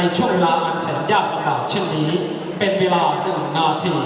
ในช่วงเวลาอันแสนยากลำบากเช่นนี้ เป็นเวลาหนึ่งนาที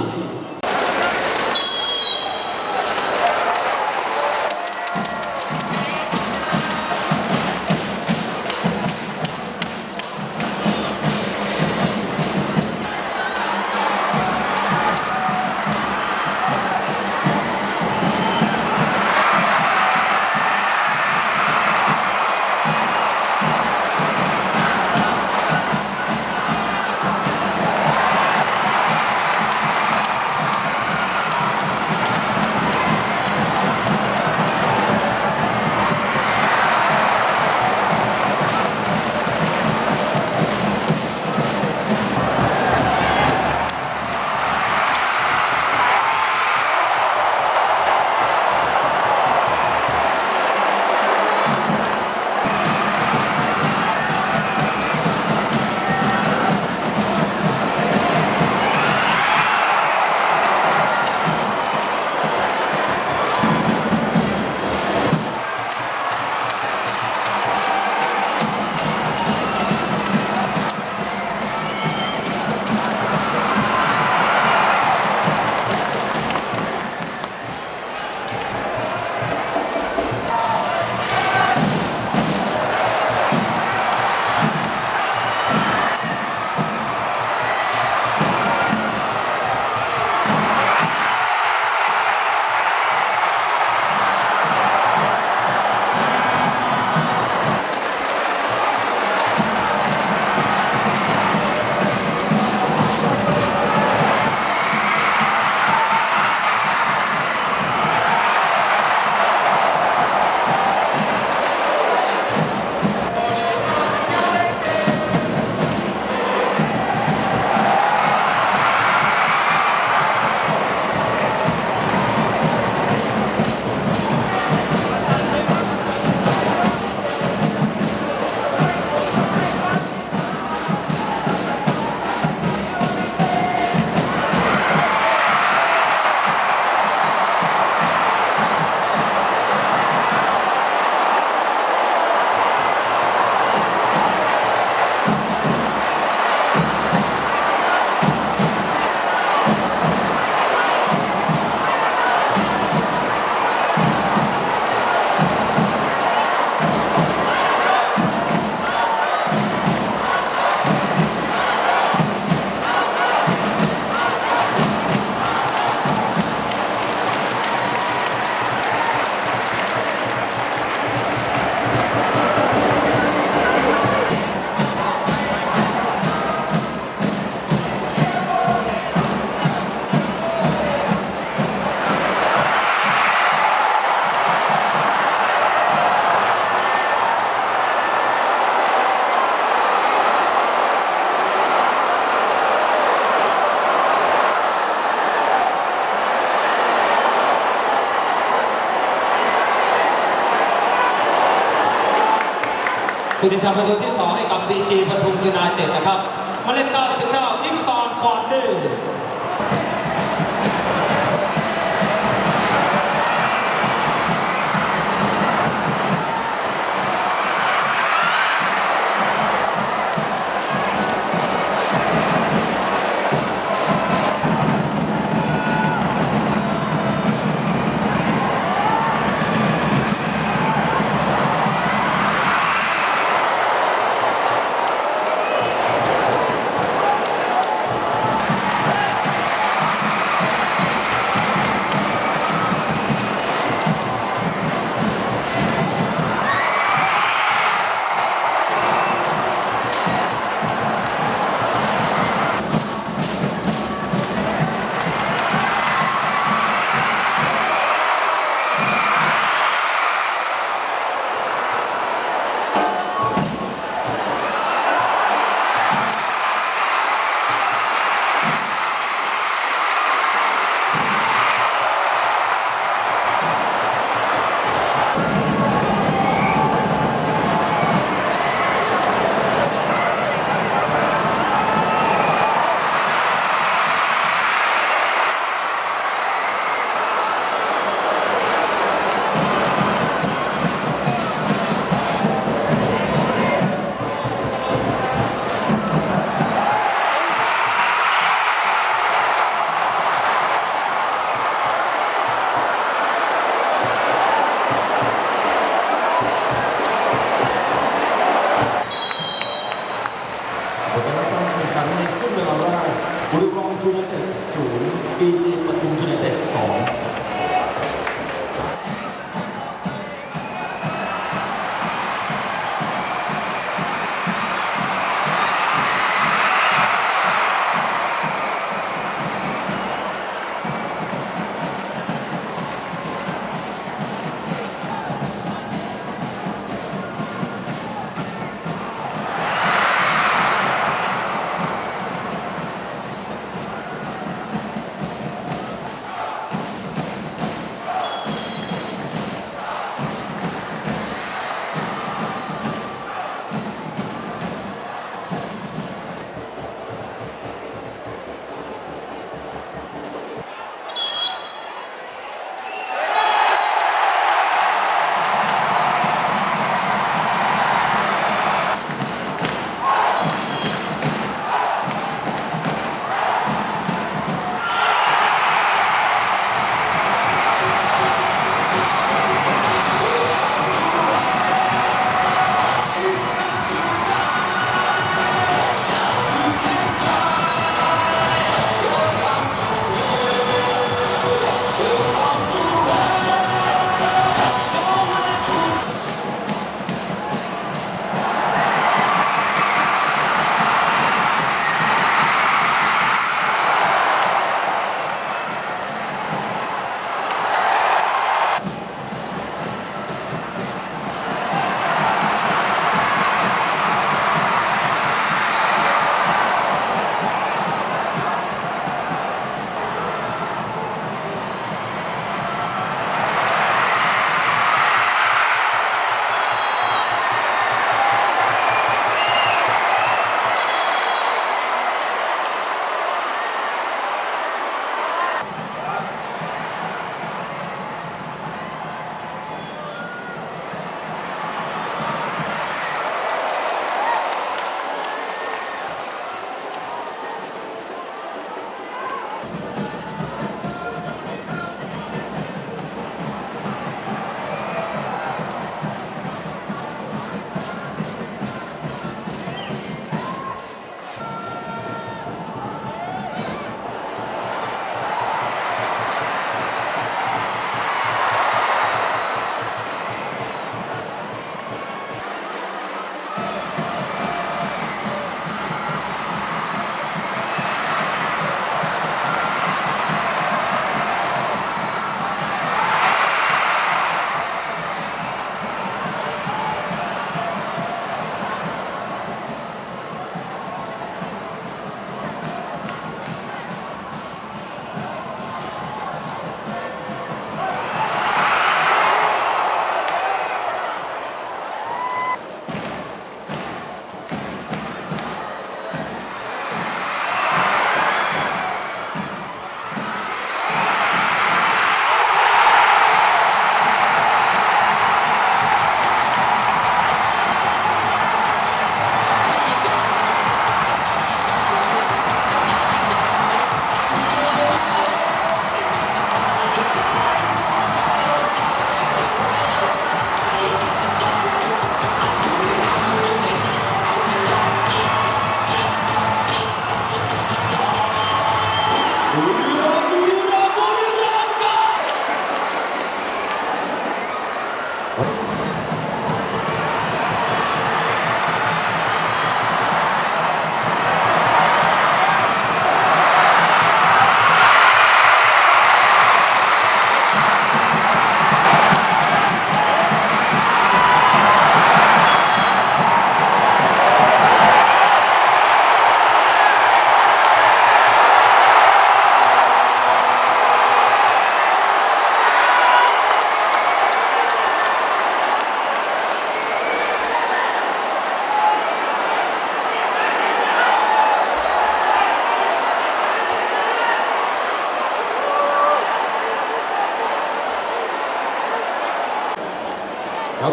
คุณที่ทำประตูที่สองให้กับบีจีปทุมยูไนเต็ดนะครับมาเล่นต่อสิงห์นิกซอนฟอร์ดดื้อเดอร์ บุรีรัมย์ยูไนเต็ดศูนย์บีจีเปิ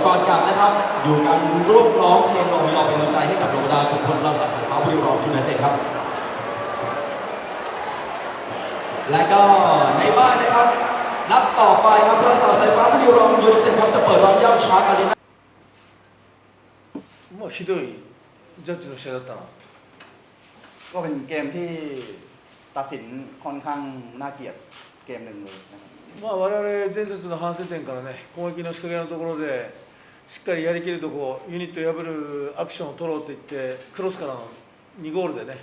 ก่อนกลับนะครับ อยู่กันร่วมร้องเพลงเรามีออกเป็นกำลังใจให้กับโรงพยาบาลของคนประสาทสายฟ้าบุรีรัมย์ยูไนเต็ดครับ และก็ในบ้านนะครับ นัดต่อไปครับประสาทสายฟ้าบุรีรัมย์ยูไนเต็ดครับจะเปิดร้านย่าช้างอารีนา まあひどいジャッジの試合だったな ก็เป็นเกมที่ตัดสินค่อนข้างน่าเกลียดเกมหนึ่งเลยนะครับ まあ我々前節の反省点からね攻撃の仕掛けのところで しっかりやりきるとこユニットを破るアクションを取ろうと言ってクロスからの2ゴールでね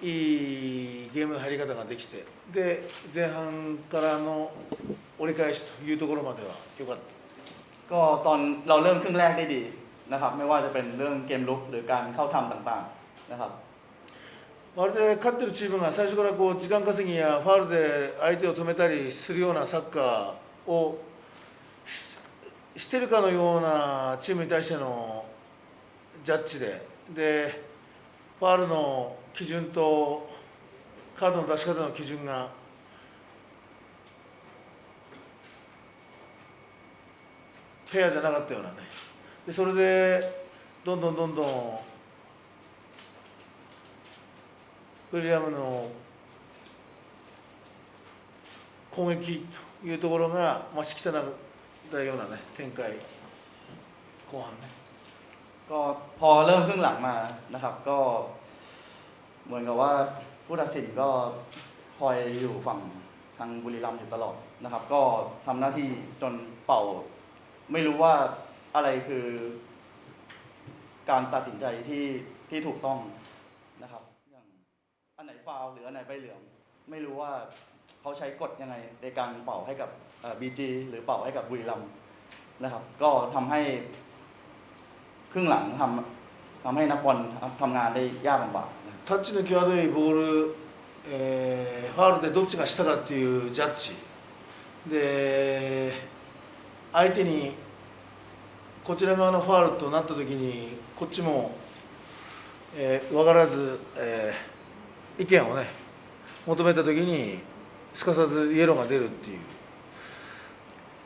いいゲームの入り方ができてで前半からの折り返しというところまでは良かった ก็ตอนเราเริ่มครึ่งแรกได้ดีนะครับ ไม่ว่าจะเป็นเรื่องเกมลุกหรือการเข้าทำต่างๆนะครับ まるで勝ってるチームが最初からこう時間稼ぎやファウルで相手を止めたりするようなサッカーをし してるかのようなチームに対してのジャッジで。でファウルの基準とカードの出し方の基準がフェアじゃなかったようなね。でそれでどんどんどんどんウィリアムの攻撃というところが増しきたなったようなね展開後半ね ก็พอเริ่มครึ่งหลังมานะครับ ก็เหมือนกับว่าผู้ตัดสินก็คอยอยู่ฝั่งทางบุรีรัมย์อยู่ตลอดนะครับ ก็ทำหน้าที่จนเป่า ไม่รู้ว่าอะไรคือการตัดสินใจที่ที่ถูกต้องนะครับอย่างอันไหนฟาวล์หรืออันไหนใบเหลือง ไม่รู้ว่าเขาใช้กฎยังไงในการเป่าให้กับ บีจีหรือเป่าให้กับบุรีรัมย์นะครับ ก็ทำให้ ครึ่งหลังทำทำให้นักบอลทำงานได้ยากลำบากนะครับ タッチの際どいボール、えーファウルでどっちが下かっていうジャッジで相手にこちら側のファウルとなった時にこっちも、えー分からず、えー意見をね求めた時にすかさずイエローが出るっていう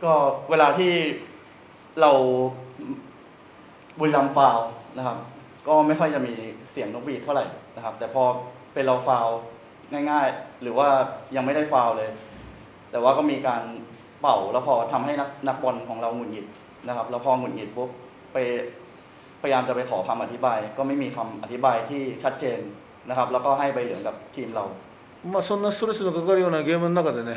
ก็เวลาที่เราบุรีรัมย์ฟาวล์นะครับ ก็ไม่ค่อยจะมีเสียงนกหวีดเท่าไหร่นะครับ แต่พอเป็นเราฟาวล์ง่าย ๆ หรือว่ายังไม่ได้ฟาวล์เลย แต่ว่าก็มีการเป่าแล้วพอทำให้นักนักบอลของเราหงุดหงิดนะครับแล้วพอหงุดหงิดปุ๊บไปพยายามจะไปขอคำอธิบาย ก็ไม่มีคำอธิบายที่ชัดเจนนะครับ แล้วก็ให้ใบเหลืองกับทีมเรา まあ、そんなストレスのかかるようなゲームの中でね、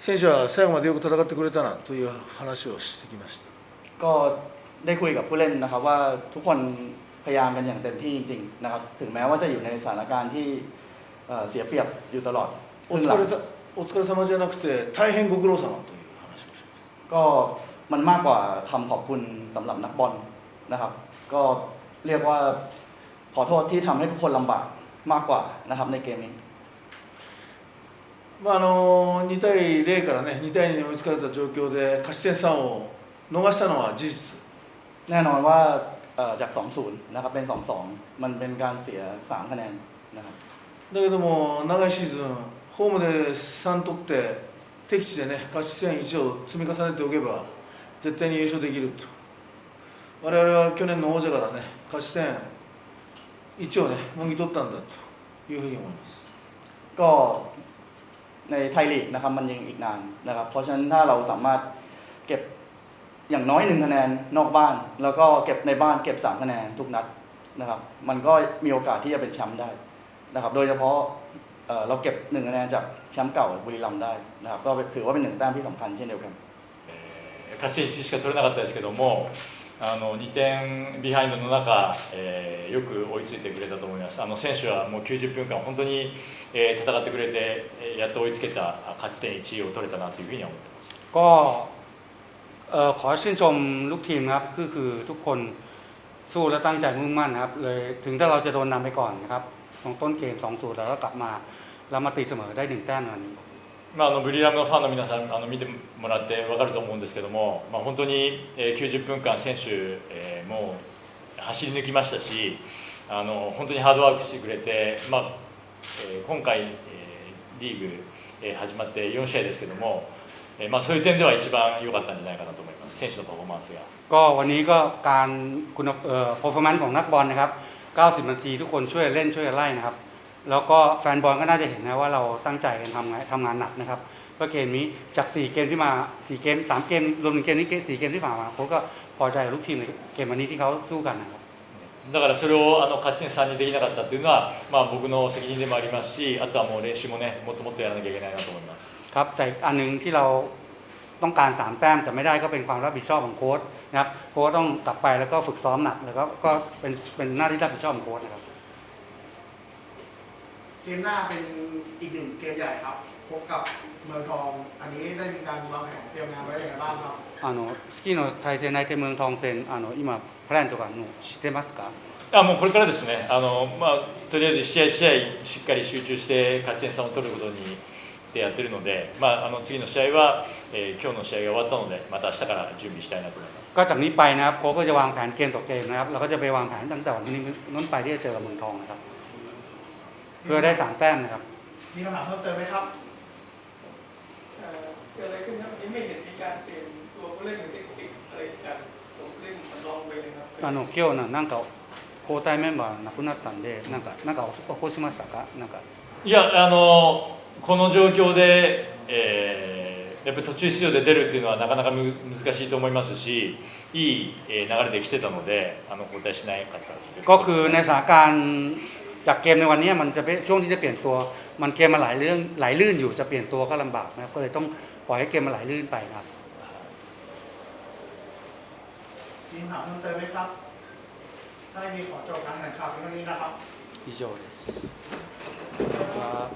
選手は最後までよく戦ってくれたなという話をしてきました。 ก็ได้คุยกับผู้เล่นนะครับ ว่าทุกคนพยายามกันอย่างเต็มที่จริงๆนะครับ ถึงแม้ว่าจะอยู่ในสถานการณ์ที่เอ่อเสียเปรียบอยู่ตลอดค お รึ่ง 疲 หลัง れさお疲れ様じゃなくて、大変ご苦労様という話をしまし ก็มันมากกว่าคำขอบคุณสำหรับนักบอลนะครับ ก็เรียกว่าขอโทษที่ทำให้ทุกคนลำบากมากกว่านะครับในเกมนี้ た。 まあ、あの2対0からね、2対2に追いつかれた状況で、勝ち点3を逃したのは事実。 แน่นอนว่าเอ่อจาก 2-0 นะครับ เป็น 2-2 มันเป็นการเสีย 3 คะแนนนะครับ だけども、長いシーズン、ホームで3取って、敵地でね、勝ち点1を積み重ねておけば、絶対に優勝できると。我々は去年の王者からね、勝ち点1をね、もぎ取ったんだというふうに思います。 ก็ ในไทยลีกนะครับมันยังอีกนานนะครับ เพราะฉะนั้นถ้าเราสามารถเก็บอย่างน้อยหนึ่งคะแนนนอกบ้าน แล้วก็เก็บในบ้านเก็บสามคะแนนทุกนัดนะครับ มันก็มีโอกาสที่จะเป็นแชมป์ได้นะครับ โดยเฉพาะเอ่อเราเก็บหนึ่งคะแนนจากแชมป์เก่าบุรีรัมย์ได้นะครับ ก็ถือว่าเป็นหนึ่งแต้มที่สำคัญเช่นเดียวกัน えー 勝ち点1しか取れなかったですけどもあの2点ビハインドの中、えーよく追いついてくれたと思いますあの選手はもう90分間本当に、 えー戦ってくれてえーやっと追いつけたあ勝ち点1を取れたなというふうには思ってます ก็เอ่อขอชื่นชมลูกทีมนะครับคือคือทุกคนสู้และตั้งใจมุ่งมั่นนะครับ เลยถึงถ้าเราจะโดนนำไปก่อนนะครับตรงต้นเกม2 0แล้วก็กลับมาแล้วมาตีเสมอได้หนึ่งแต้มในวันนี้ まあ、あのブリラムのファンの皆さんあの見てもらって分かると思うんですけども、まあ、本当に、えー90分間選手、えーもう走り抜きましたしあの本当にハードワークしてくれて、まあ え今回、えリーグ、え始まって4試合ですけども、えまあ、そういう点では一番良かったんじゃないかなと思います選手のパフォーマンスが。ก็วันนี้ก็การคุณเอ่อผลงานของนักบอลนะครับ 90 นาทีทุกคนช่วยเล่นช่วยไล่นะครับ แล้วก็แฟนบอลก็น่าจะเห็นนะว่าเราตั้งใจกันทำงานทำงานหนักนะครับก็เกมนี้จาก 4 เกมที่มา 4 เกม 3 เกมรวมถึงเกมนี้เกม4เกมที่ผ่านมาโค้ก็พอใจลูกทีมในเกมวันนี้ที่เขาสู้กันนะครับ だからそれをあの勝ち点3にできなかったっていうのは、まあ、僕の責任でもありますしあとはもう練習もねもっともっとやらなきゃいけないなと思います。 ครับแต่อีกอันหนึงที่เราต้องการ 3 แต้มแต่ไม่ได้ก็เป็นความรับผิดชอบของโค้ชนะครับโค้ชต้องกลับไปแล้วก็ฝึกซ้อมหนักแล้วก็ก็เป็นเป็นหน้าที่รับผิดชอบของโค้ชนะครับ เกมหน้าเป็นอีกหนึ่งเกมใหญ่ครับ พบกับเมืองทอง อันนี้ได้มีการวางแผนเตรียมงานไว้ยังไงบ้างครับ あのスキーの対戦相手ムーントン戦あの今プランとかの知ってますかあもうこれからですねあの、まあ、とりあえず試合試合しっかり集中して勝ち点3を取ることにでやってるので、まあ、あの次の試合は、えー今日の試合が終わったのでまた明日から準備したいなと思います。 ก็จากนี้ไปนะครับโค้ชก็จะวางแผนเกมต่อเกมนะครับเราก็จะไปวางแผนตั้งแต่วันนี้น้นไปที่จะเจอกับเมืองทองนะครับเพื่อได้สามแต้มนะครับ มีคำถามเพิ่มเติมไหมครับ เอ่อเ กิดอะไรขึ้นครับนี้ไม่เห็นมีการเปลี่ยนตัวผู้เล่นหองเลยคあの今日なんか交代メンバーなくなったんでなんかなんか起こしましたかなんかいやあのこの状況で、えー、やっぱり途中出場で出るっていうのはなかなか難しいと思いますしいい流れで来てたのであの交代しないかったですก็คือในสถนการจากเกมในวันนี้มันจะเป็นช่วงที่จะเปลี่ยนตัวมันเกมมาหลายเรื่องหลายลื่นอยู่จะเปลี่ยนตัวก็ลำบากนะครับก็เลยต้อง ปล่อยให้เกมมาหลายลื่นไปนะครับ มีคำถามเพิ่มเติมไหมครับ ถ้าไม่มีขอจบการแข่งขันเพียงเท่านี้นะครับ 以上です。 あ